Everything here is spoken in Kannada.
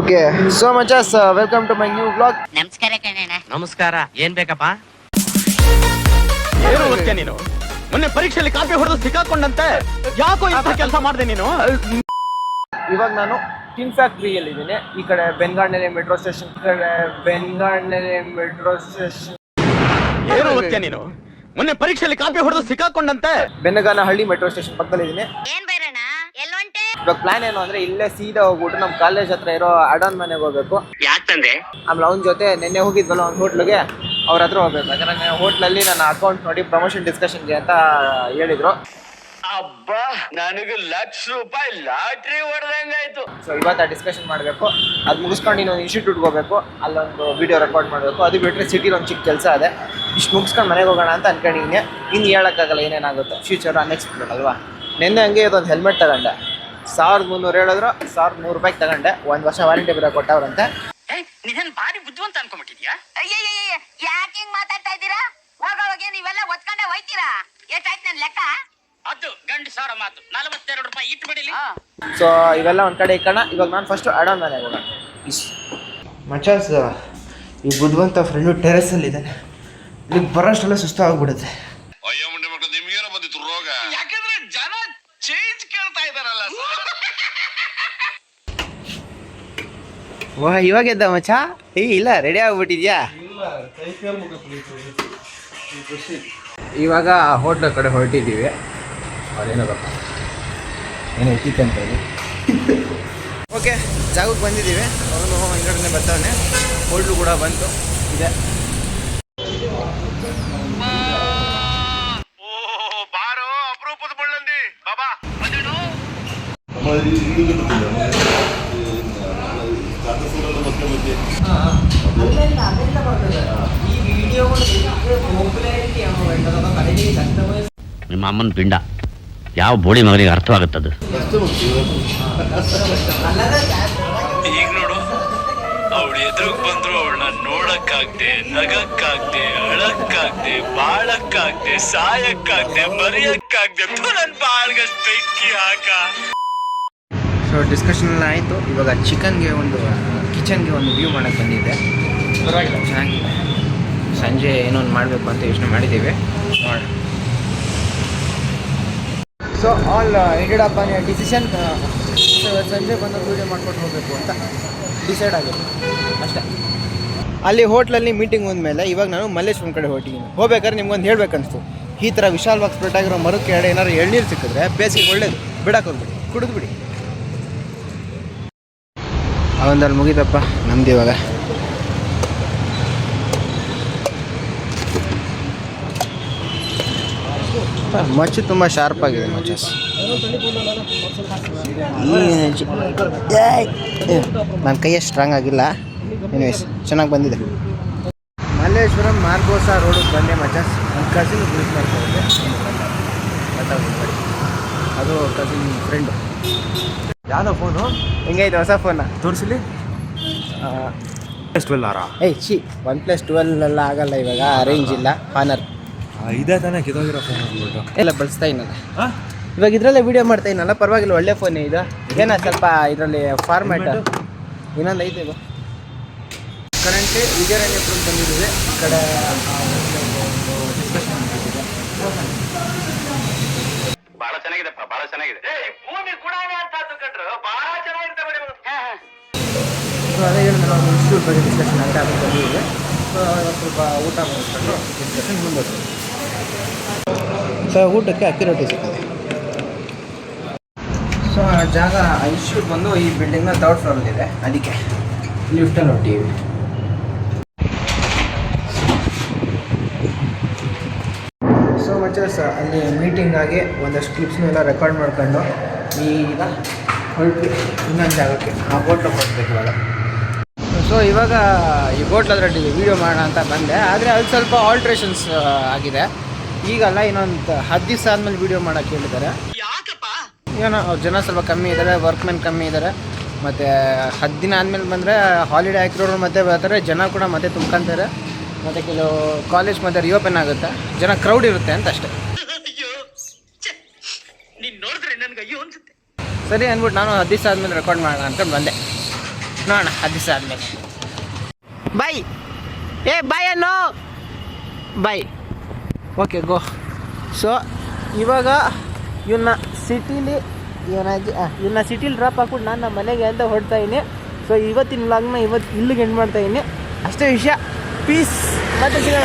Okay so ಮಚಸ್ welcome to my new blog ನಮಸ್ಕಾರ ಕಣಣ್ಣ. ನಮಸ್ಕಾರ ಏನ್ ಬೇಕಪ್ಪ? ಏನು ಓದ್ತೀಯ ನೀನು? ಮೊನ್ನೆ ಪರೀಕ್ಷೆಯಲ್ಲಿ ಕಾಪಿ ಹೊಡೆದು ಸಿಕ್ಕಾಕೊಂಡಂತೆ. ಯಾಕೋ ಇಂಥ ಕೆಲಸ ಮಾಡಿದೆ ನೀನು? ಇವಾಗ ನಾನು ಟಿನ್ ಫ್ಯಾಕ್ಟ್ರಿಯಲ್ಲಿ ಇದ್ದೀನಿ ಈ ಕಡೆ ಬೆನ್ಗಾಡ್ನೆಲೆ ಮೆಟ್ರೋ ಸ್ಟೇಷನ್ ಈ ಕಡೆ ಬೆನ್ಗಾಡ್ನೆಲೆ ಮೆಟ್ರೋ ಸ್ಟೇಷನ್. ಏನು ಓದ್ತೀಯ ನೀನು? ಮೊನ್ನೆ ಪರೀಕ್ಷೆಯಲ್ಲಿ ಕಾಪಿ ಹೊಡೆದು ಸಿಕ್ಕಾಕೊಂಡಂತೆ. ಬೆನ್ನಗಾನಹಳ್ಳಿ ಮೆಟ್ರೋ ಸ್ಟೇಷನ್ ಪಕ್ಕದಲ್ಲಿ ಇದ್ದೀನಿ ಏನ್ ಇವಾಗ ಪ್ಲಾನ್ ಏನು ಅಂದ್ರೆ ಇಲ್ಲೇ ಸೀದಾ ಹೋಗ್ಬಿಟ್ಟು ನಮ್ಮ ಕಾಲೇಜ್ ಹತ್ರ ಇರೋ ಅಡಾನ್ ಮನೆಗೆ ಹೋಗ್ಬೇಕು. ಯಾಕಂದ್ರೆ ಆಮೇಲೆ ಅವ್ನ ಜೊತೆ ನಿನ್ನೆ ಹೋಗಿದ್ವಲ್ಲ ಒಂದು ಹೋಟ್ಲಿಗೆ ಅವ್ರ ಹತ್ರ ಹೋಗ್ಬೇಕು. ಯಾಕಂದ್ರೆ ಹೋಟ್ಲಲ್ಲಿ ನನ್ನ ಅಕೌಂಟ್ ನೋಡಿ ಪ್ರಮೋಷನ್ ಡಿಸ್ಕಷನ್ಗೆ ಅಂತ ಹೇಳಿದ್ರು. ಅಬ್ಬಾ ನನಗೆ ಲಕ್ಷ ರೂಪಾಯಿ ಲಾಟ್ರಿ ಹೊಡೆದಂಗಾಯ್ತು ಸೊ ಇವತ್ತು ಆ ಡಿಸ್ಕಷನ್ ಮಾಡಬೇಕು. ಅದು ಮುಗಿಸ್ಕೊಂಡು ಇನ್ನೊಂದು ಇನ್ಸ್ಟಿಟ್ಯೂಟ್ಗೆ ಹೋಗಬೇಕು. ಅಲ್ಲೊಂದು ವಿಡಿಯೋ ರೆಕಾರ್ಡ್ ಮಾಡಬೇಕು. ಅದು ಬಿಟ್ಟರೆ ಸಿಟಿಲಿ ಒಂದು ಚಿಕ್ಕ ಕೆಲಸ ಇದೆ ಇಷ್ಟು ಮುಗಿಸ್ಕೊಂಡು ಮನೆಗೆ ಹೋಗೋಣ ಅಂತ ಅನ್ಕೊಂಡಿದ್ದೀನಿ. ಇನ್ನು ಹೇಳೋಕ್ಕಾಗಲ್ಲ ಏನೇನಾಗುತ್ತೆ. ಫ್ಯೂಚರ್ ಅನ್ಎಕ್ಸ್ಪೆಕ್ಟೆಡ್ ಅಲ್ವಾ? ನಿನ್ನೆ ಹಂಗೆ ಇದೊಂದು ಹೆಲ್ಮೆಟ್ ತಗೊಂಡೆ. ಸಾವಿರದ ಮುನ್ನೂರು ಹೇಳಿದ್ರು ಸಾವಿರದ ನೂರು ರೂಪಾಯಿಗೆ ತಗೊಂಡೆ. ಒಂದು ವರ್ಷ ವಾರಂಟಿ ಬೇರೆ ಕೊಟ್ಟವ್ರಂತೆ. ನಿಧನ್ ಭಾರಿ ಬುದ್ಧಿವಂತ ಅನ್ಕೊಂಬಿಟ್ಟಿದ್ಯಾ ಅಯ್ಯಯ್ಯ ಯಾಕೆ ಹಿಂಗ್ ಮಾತಾಡ್ತಾ ಇದ್ದೀರಾ? ಹೋಗೋವಾಗ ನೀವೆಲ್ಲ ಒತ್ಕೊಂಡೆ ಹೋಯ್ತೀರಾ? ಎಷ್ಟಾಯ್ತು ನನ್ ಲೆಕ್ಕ? ಅದು ಗಂಡು ಸಾವಿರ ಮಾತು. ನಲವತ್ತೆರಡು ರೂಪಾಯಿ ಇಟ್ಟು ಬಿಡಿಲಿ. ಸೊ ಇವೆಲ್ಲ ಒಂದು ಕಡೆ ಇಕ್ಕಣ. ಇವಾಗ ನಾನು ಫಸ್ಟು ಅಡೋನ್ ಮನೆಗೆ ಹೋಗೋಣ. ಇಸ್ ಮಚಾಸ್ ಈ ಬುದ್ಧಿವಂತ ಫ್ರೆಂಡು ಟೆರೆಸಲ್ಲಿದ್ದಾನೆ. ಇಲ್ಲಿಗೆ ಬರೋಷ್ಟೆಲ್ಲ ಸುಸ್ತಾಗ್ಬಿಡುತ್ತೆ. ವಾ ಇವಾಗ ಎದ್ದ ಮಚ್ಚ? ಏ ಇಲ್ಲ ರೆಡಿ ಆಗ್ಬಿಟ್ಟಿದ್ಯಾ? ಇವಾಗ ಹೋಟ್ಲ ಕಡೆ ಹೊರಟಿದ್ದೀವಿ. ಅದೇನೋ ಗೊತ್ತ ಏನೋ ಅಂತ ಹೇಳಿ. ಓಕೆ ಜಾಗಕ್ಕೆ ಬಂದಿದ್ದೀವಿ. ಅವನು ಹಿಂಗಡೆ ಬರ್ತಾವನೆ ಹೋಟ್ಲು ಕೂಡ ಬಂತು. ಇದೆ. ಓ ಬಾರೋ ಅಪರೂಪದ ಬಳ್ಳಂದಿ ಬಾಬಾ ನಿಮ್ಮ ಅಮ್ಮನ ಪಿಂಡ. ಯಾವ ಬೋಡಿ ಮಗನಿಗೆ ಅರ್ಥವಾಗುತ್ತದೆ? ಈಗ ನೋಡು, ಅವಳು ಎದುರುಗ್ ಬಂದ್ರು ಅವಳನ್ನ ನೋಡಕ್ಕಾಗ್ದೆ, ನಗಕ್ಕಾಗ್ದೆ, ಅಳಕ್ಕಾಗ್ದೆ, ಬಾಳಕ್ಕಾಗ್ದೆ, ಸಾಯಕ್ಕಾಗ್ದೆ ಬರೆಯಕ್ಕಾಗ್ದೆ ನನ್ ಬಾಳ್ಗಷ್ಟು ಬೆಂಕಿ ಹಾಕ. ಸೊ ಡಿಸ್ಕಷನ್ ಎಲ್ಲ ಆಯಿತು. ಇವಾಗ ಚಿಕನ್ಗೆ ಒಂದು ಕಿಚನ್ಗೆ ಒಂದು ವ್ಯೂ ಮಾಡೋಕ್ಕೆ ಬಂದಿದೆ ಪರವಾಗಿಲ್ಲ. ಚೆನ್ನಾಗಿದೆ. ಸಂಜೆ ಏನೋ ಒಂದು ಮಾಡಬೇಕು ಅಂತ ಯೋಚನೆ ಮಾಡಿದ್ದೀವಿ. ನೋಡಿ so all ended up on decision ಸಂಜೆ ಬಂದು ವೀಡಿಯೋ ಮಾಡ್ಕೊಂಡು ಹೋಗಬೇಕು ಅಂತ ಡಿಸೈಡ್ ಆಗಿದೆ ಅಷ್ಟೇ. ಅಲ್ಲಿ ಹೋಟ್ಲಲ್ಲಿ ಮೀಟಿಂಗ್ ಮೇಲೆ ಇವಾಗ ನಾನು ಮಲ್ಲೇಶ್ವರಂ ಕಡೆ ಹೊರಟಿದ್ದೀನಿ. ಹೋಗ್ಬೇಕಾದ್ರೆ ನಿಮ್ಗೊಂದು ಹೇಳ್ಬೇಕನ್ನಿಸ್ತು ಈ ಥರ ವಿಶಾಲವಾಗಿ ಸ್ಪ್ರೆಡ್ ಆಗಿರೋ ಮರಕ್ಕೆ ಎರಡು ಏನಾದ್ರು ಎಳ್ನೀರು ಸಿಕ್ಕಿದ್ರೆ ಬೇಸಿಗೆ ಒಳ್ಳೇದು. ಬಿಡಕ್ಕೆ ಹೋಗ್ಬಿಡಿ. ಕುಡಿದ್ಬಿಡಿ ಅವೊಂದಲ್ಲಿ ಮುಗಿತಪ್ಪ, ನಮ್ದು ಇವಾಗ. ಮಚ್ಚು ತುಂಬ ಶಾರ್ಪ್ ಆಗಿದೆ ಮಚ್ಚಸ್ ನನ್ನ ಕೈಯ ಸ್ಟ್ರಾಂಗ್ ಆಗಿಲ್ಲ. ಎನಿವೇಸ್ ಚೆನ್ನಾಗಿ ಬಂದಿದೆ. ಮಲ್ಲೇಶ್ವರಂ ಮಾರ್ಗೋಸ ರೋಡಿಗೆ ಬಂದೆ ಮಚ್ಚಸ್ ನನ್ನ ಕಸಿನ್ ಮೀಟ್ ಮಾಡ್ತಾ ಇದ್ದೆ ಅದು ಕಸಿನ್ ಫ್ರೆಂಡು ಯಾವ್ದೋ ಫೋನು? ಹೆಂಗೈತೆ ಹೊಸ ಫೋನ? ತೋರಿಸಲಿ ಏಯ್ ಚಿ ಒನ್ ಪ್ಲಸ್ ಟ್ವೆಲ್ ಎಲ್ಲ ಆಗಲ್ಲ ಇವಾಗ ರೇಂಜ್ ಇಲ್ಲ ಆನರ್ ಇದೇ ತಾನೇ ಕಿತ್ತೋಗಿರೋ ಫೋನ್ ಅಂದ್ಬಿಟ್ಟು. ಎಲ್ಲ ಬಳಸ್ತಾ ಇನ್ನಲ್ಲ ಇವಾಗ ಇದರಲ್ಲೇ ವಿಡಿಯೋ ಮಾಡ್ತಾ ಇನ್ನಲ್ಲ ಪರವಾಗಿಲ್ಲ ಒಳ್ಳೆ ಫೋನೇ ಇದು. ಏನ ಸ್ವಲ್ಪ ಇದರಲ್ಲಿ ಫಾರ್ಮ್ಯಾಟ್ ಇನ್ನೊಂದು ಐತೆ ಇದು ಕರೆಂಟ್ ವಿಜಯರಾಜಪುರಕ್ಕೆ ಬಂದಿದ್ದೀವಿ. ಈ ಕಡೆ ಸೊ ಅದೇ ಹೇಳಿದ್ರೆ ನಾವು ಇನ್ಸ್ಟಿಟ್ಯೂಟ್ ಬಗ್ಗೆ ಡಿಸ್ಕಷನ್ ಅಂತ ಅದಕ್ಕೆ ಬಂದಿದೆ ಸೊ ಸ್ವಲ್ಪ ಊಟ ಮಾಡಿಸ್ಕೊಂಡು ಡಿಸ್ಕಷನ್ ಮುಂದುವರಿಸಿ. ಸೊ ಊಟಕ್ಕೆ ಅಕ್ಕಿ ರೊಟ್ಟಿ ಸಿಗ್ತದೆ. ಸೊ ಆ ಜಾಗ ಇನ್ಸ್ಟಿಟ್ಯೂಟ್ ಬಂದು ಈ ಬಿಲ್ಡಿಂಗ್ನ ತರ್ಡ್ ಫ್ಲೋರಲ್ಲಿದೆ ಅದಕ್ಕೆ. ಲಿಫ್ಟಲ್ಲಿ ಹೊಟ್ಟಿವಿ ಸೊ ಮಚಸ್ ಅಲ್ಲಿ ಮೀಟಿಂಗ್ ಆಗಿ ಒಂದಷ್ಟು ಕ್ಲಿಪ್ಸ್ನೆಲ್ಲ ರೆಕಾರ್ಡ್ ಮಾಡ್ಕೊಂಡು ಈಗ ಹೊರಟು ಇನ್ನೊಂದು ಜಾಗಕ್ಕೆ ಆ ಫೋಟೋ ಕೊಡ್ಬೇಕು ಇವಾಗ. ಸೊ ಇವಾಗ ಈ ಹೋಟ್ಲ್ ಹತ್ರ ವಿಡಿಯೋ ಮಾಡೋಣ ಅಂತ ಬಂದೆ. ಆದರೆ ಅಲ್ಲಿ ಸ್ವಲ್ಪ ಆಲ್ಟ್ರೇಷನ್ಸ್ ಆಗಿದೆ. ಈಗಲ್ಲ ಇನ್ನೊಂದು ಹತ್ತು ದಿವಸ ಆದಮೇಲೆ ವಿಡಿಯೋ ಮಾಡೋಕ್ಕೆ ಹೇಳಿದ್ದಾರೆ. ಏನೋ ಜನ ಸ್ವಲ್ಪ ಕಮ್ಮಿ ಇದ್ದಾರೆ ವರ್ಕ್ಮೆನ್ ಕಮ್ಮಿ ಇದ್ದಾರೆ ಮತ್ತು ಹತ್ತು ದಿನ ಆದಮೇಲೆ ಬಂದರೆ ಹಾಲಿಡೇ ಹಾಕಿರೋರು ಮತ್ತೆ ಬರ್ತಾರೆ ಜನ ಕೂಡ ಮತ್ತೆ ತುಂಬ್ಕೊಂತಾರೆ. ಮತ್ತು ಕೆಲವು ಕಾಲೇಜ್ ಮತ್ತೆ ರಿಓಪನ್ ಆಗುತ್ತೆ. ಜನ ಕ್ರೌಡ್ ಇರುತ್ತೆ ಅಂತ ಅಷ್ಟೇ. ಸರಿ ಅಂದ್ಬಿಟ್ಟು ನಾನು ಹತ್ತು ದಿವಸ ಆದಮೇಲೆ ರೆಕಾರ್ಡ್ ಮಾಡೋಣ ಅಂತ ಬಂದೆ. ನೋಡೋಣ, ಹತ್ತು ದಿವಸ ಆದಮೇಲೆ. ಬೈ. ಏ ಬಾಯ್ ಅನ್ನೋ. ಬಾಯ್ ಓಕೆ, ಗೋ. ಸೊ ಇವಾಗ ಇವನ್ನ ಸಿಟೀಲಿ ಇವನಾಗಿ ಇವನ್ನ ಸಿಟೀಲಿ ಡ್ರಾಪ್ ಹಾಕ್ಬಿಟ್ಟು ನಾನು ನಮ್ಮ ಮನೆಗೆ ಅಂತ ಹೊಡ್ತಾಯಿನಿ ಸೊ ಇವತ್ತಿನ ವ್ಲಾಗ್ನ ಇವತ್ತು ಇಲ್ಲಿಗೆ ಎಂಡ್ ಮಾಡ್ತಾ ಇದ್ದೀನಿ. ಅಷ್ಟೇ ವಿಷಯ. ಪೀಸ್ ಮತ್ತೆ ಸಿಗೋಣ.